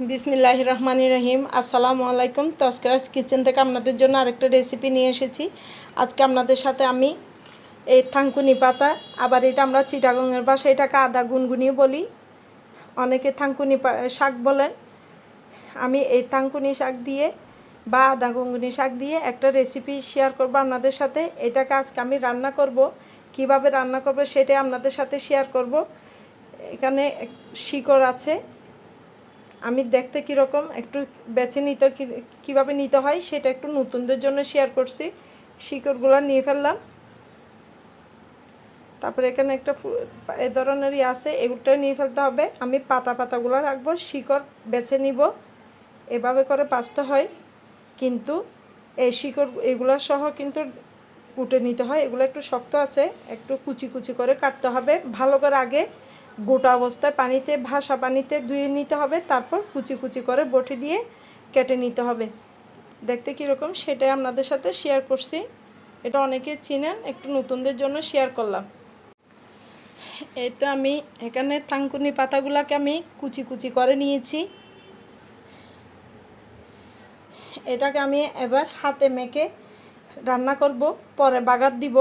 বিসমিল্লাহ রহমান রহিম। আসসালামু আলাইকুম। তস্করাজ কিচেন থেকে আপনাদের জন্য আরেকটা রেসিপি নিয়ে এসেছি। আজকে আপনাদের সাথে আমি এই থাঙ্কুনি পাতা, আবার এটা আমরা চিটাগংয়ের বাসায় এটাকে আদা গুনগুনিও বলি। অনেকে থাঙ্কুনি শাক বলেন। আমি এই থাঙ্কুনি শাক দিয়ে বা আদা গুনগুনি শাক দিয়ে একটা রেসিপি শেয়ার করব আপনাদের সাথে। এটাকে আজকে আমি রান্না করব। কীভাবে রান্না করব সেটাই আপনাদের সাথে শেয়ার করব। এখানে শিকড় আছে। আমি দেখতে কীরকম, একটু বেছে নিতে কীভাবে নিতে হয় সেটা একটু নতুনদের জন্য শেয়ার করছি। শিকড়গুলো নিয়ে ফেললাম। তারপরে এখানে একটা এ ধরনেরই আছে, এগুলোটা নিয়ে ফেলতে হবে। আমি পাতা পাতাগুলো রাখব, শিকড় বেছে নিব। এভাবে করে বাঁচতে হয়। কিন্তু এই শিকড়, এগুলো সহ কিন্তু কুটে নিতে হয়, এগুলো একটু শক্ত আছে, একটু কুচি কুচি করে কাটতে হবে। ভালো করে আগে গোটা অবস্থায় পানিতে, ভাসা পানিতে ধুয়ে নিতে হবে, তারপর কুচি কুচি করে বটি দিয়ে কেটে নিতে হবে। দেখতে কীরকম, সেটাই আপনাদের সাথে শেয়ার করছি। এটা অনেকে চিনেন, একটু নতুনদের জন্য শেয়ার করলাম। এই তো আমি এখানে থাঙ্কুনি পাতাগুলোকে আমি কুচি কুচি করে নিয়েছি। এটাকে আমি এবার হাতে মেখে রান্না করব, পরে বাগার দিব।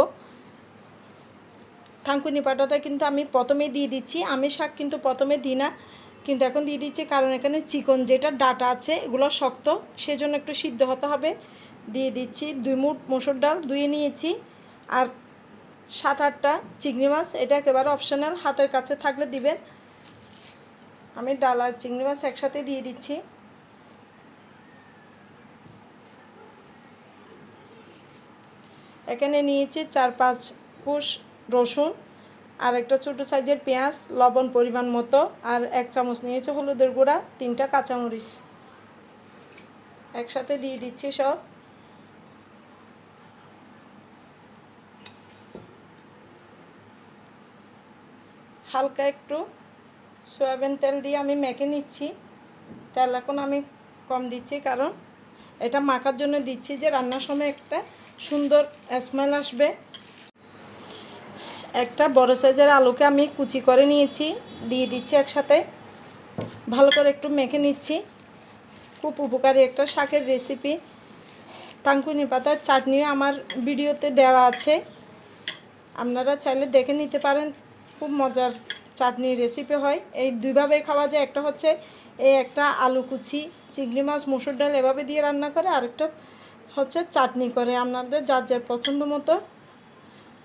থাঙ্কুনি পাটাটা কিন্তু আমি প্রথমে দিয়ে দিচ্ছি। আমি শাক কিন্তু প্রথমে দিই না, কিন্তু এখন দিয়ে দিচ্ছি কারণ এখানে চিকন যেটা ডাটা আছে এগুলো শক্ত, সেজন্য একটু সিদ্ধ হতে হবে। দিয়ে দিচ্ছি দুই মুঠ মসুর ডাল, ধুয়ে নিয়েছি। আর সাত আটটা চিংড়ি মাছ, এটা একেবারে অপশনাল হাতের কাছে থাকলে দিবেন। আমি ডাল আর চিংড়ি মাছ একসাথে দিয়ে দিচ্ছি। এখানে নিয়েছি চার পাঁচ কুশ রসুন, আর একটা ছোটো সাইজের পেঁয়াজ, লবণ পরিমাণ মতো, আর এক চামচ নিয়েছি হলুদের গুঁড়া, তিনটা কাঁচামরিচ। একসাথে দিয়ে দিচ্ছি সব। হালকা একটু সয়াবিন তেল দিয়ে আমি মেখে নিচ্ছি। তেল এখন আমি কম দিচ্ছি, কারণ এটা মাখার জন্য দিচ্ছি যে রান্নার সময় একটা সুন্দর স্মেল আসবে। একটা বড় সাইজের আলুকে আমি কুচি করে নিয়েছি, দিয়ে দিচ্ছি একসাথে। ভালো করে একটু মেখে নিচ্ছি। খুব উপকারী একটা শাকের রেসিপি টাঙ্কুনি পাতার চাটনিও আমার ভিডিওতে দেওয়া আছে। আপনারা চাইলে দেখে নিতে পারেন, খুব মজার চাটনি রেসিপি হয়। এই দুইভাবে খাওয়া যায়। একটা হচ্ছে এই একটা আলু কুচি চিংড়ি মাছ, মুসুর ডাল এভাবে দিয়ে রান্না করে, আরেকটা হচ্ছে চাটনি করে। আপনাদের যার যার পছন্দ মতো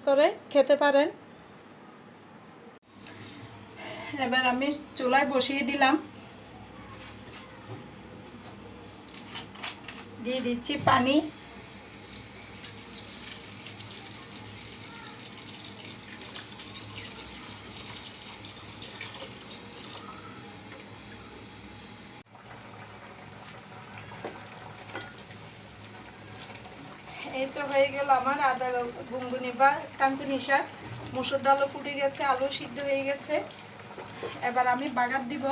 করে খেতে পারেন। এবার আমি চুলায় বসিয়ে দিলাম। দিয়ে দিচ্ছি পানি। এই তো হয়ে গেল আমার আদা গুনগুনি বা কাঙ্কুনি শাক মুসুর ডালও ফুটে গেছে, আলু সিদ্ধ হয়ে গেছে। এবার আমি বাগার দিব।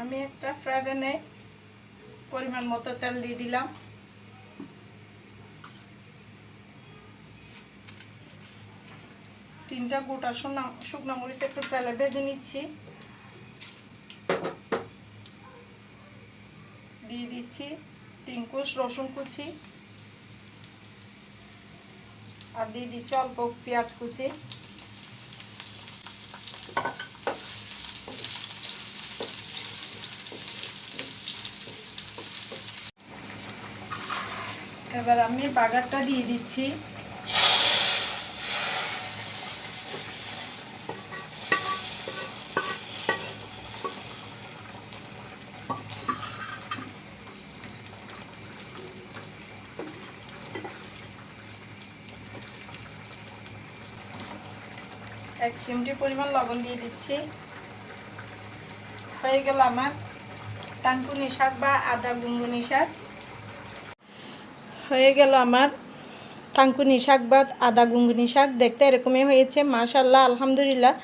আমি একটা ফ্রাই প্যানে পরিমাণ মতো তেল দিয়ে দিলাম। তিনটা গোটা শুকনা শুকনো মরিচ একটু তেলে ভেজে নিচ্ছি। দিয়ে দিচ্ছি। তিন কোষ রসুন কুচি আর দিয়ে দিচ্ছি অল্প পেঁয়াজ কুচি। এবার আমি বাগারটা দিয়ে দিচ্ছি। এক চিমটি পরিমাণ লবণ দিয়ে দিচ্ছি। হয়ে গেল আমার তাঙ্কুনি শাক বা আদা গুঙ্গুনি শাক। হয়ে গেল আমার তাঙ্কুনি শাক বা আদা গুঙ্গুনি শাক। দেখতে এরকমই হয়েছে মাশাল্লাহ আলহামদুলিল্লাহ।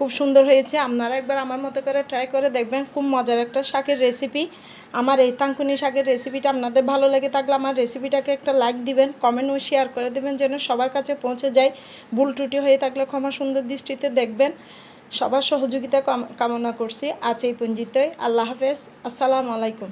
খুব সুন্দর হয়েছে। আপনারা একবার আমার মতো করে ট্রাই করে দেখবেন। খুব মজার একটা শাকের রেসিপি আমার এই থাঙ্কুনি শাকের রেসিপিটা আপনাদের ভালো লেগে থাকলে আমার রেসিপিটাকে একটা লাইক দিবেন কমেন্ট ও শেয়ার করে দেবেন যেন সবার কাছে পৌঁছে যায়। ভুল ত্রুটি হয়ে থাকলে ক্ষমা সুন্দর দৃষ্টিতে দেখবেন। সবার সহযোগিতা কাম- কামনা করছি। আজ এই পঞ্জিতই আল্লাহ হাফেজ। আসসালামু আলাইকুম।